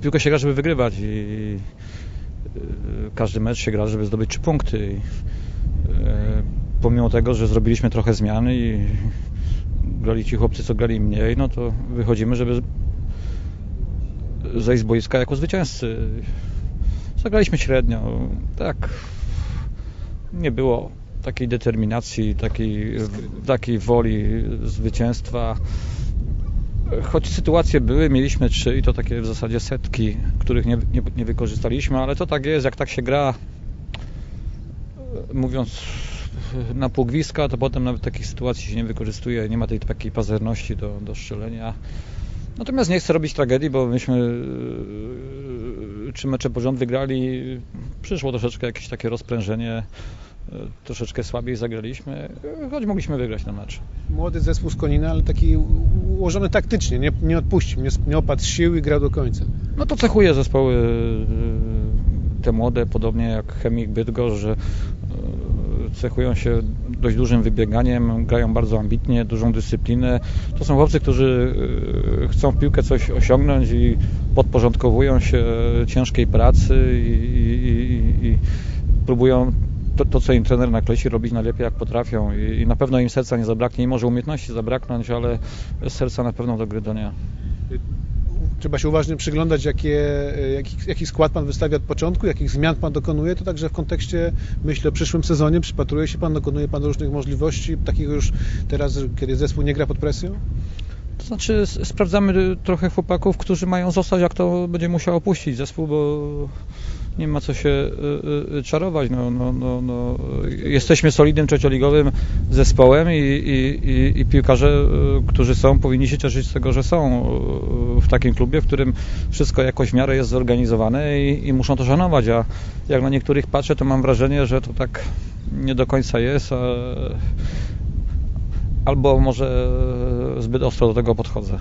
piłkę się gra, żeby wygrywać i y, każdy mecz się gra, żeby zdobyć trzy punkty. Y, pomimo tego, że zrobiliśmy trochę zmiany i grali ci chłopcy, co grali mniej, no to wychodzimy, żeby zejść z boiska jako zwycięzcy. Zagraliśmy średnio, tak. Nie było takiej determinacji, takiej, takiej woli zwycięstwa. Choć sytuacje były, mieliśmy trzy i to takie w zasadzie setki, których nie, nie, nie wykorzystaliśmy, ale to tak jest, jak tak się gra, mówiąc na półgwiska, to potem nawet takich sytuacji się nie wykorzystuje, nie ma tej takiej pazerności do, do. Natomiast nie chcę robić tragedii, bo myśmy yy, trzy mecze porząd wygrali, przyszło troszeczkę jakieś takie rozprężenie, troszeczkę słabiej zagraliśmy, yy, choć mogliśmy wygrać ten mecz. Młody zespół z Konina, ale taki ułożony taktycznie, nie, nie odpuścił, nie, nie opadł sił i grał do końca. No to cechuje zespoły yy, te młode, podobnie jak Chemik Bydgoszcz, że cechują się dość dużym wybieganiem, grają bardzo ambitnie, dużą dyscyplinę. To są chłopcy, którzy chcą w piłkę coś osiągnąć i podporządkowują się ciężkiej pracy i, i, i próbują to, to, co im trener nakleci, robić najlepiej jak potrafią I, i na pewno im serca nie zabraknie i może umiejętności zabraknąć, ale serca na pewno do gry do nie. Trzeba się uważnie przyglądać, jakie, jaki, jaki skład Pan wystawia od początku, jakich zmian Pan dokonuje, to także w kontekście, myślę, o przyszłym sezonie przypatruje się Pan, dokonuje Pan różnych możliwości, takiego już teraz, kiedy zespół nie gra pod presją? To znaczy sprawdzamy trochę chłopaków, którzy mają zostać, jak to będzie musiał opuścić zespół, bo nie ma co się y, y, czarować. No, no, no, no. Jesteśmy solidnym trzecioligowym zespołem i, i, i, piłkarze, y, którzy są, powinni się cieszyć z tego, że są w takim klubie, w którym wszystko jakoś w miarę jest zorganizowane i, i muszą to szanować. A jak na niektórych patrzę, to mam wrażenie, że to tak nie do końca jest. A albo może zbyt ostro do tego podchodzę.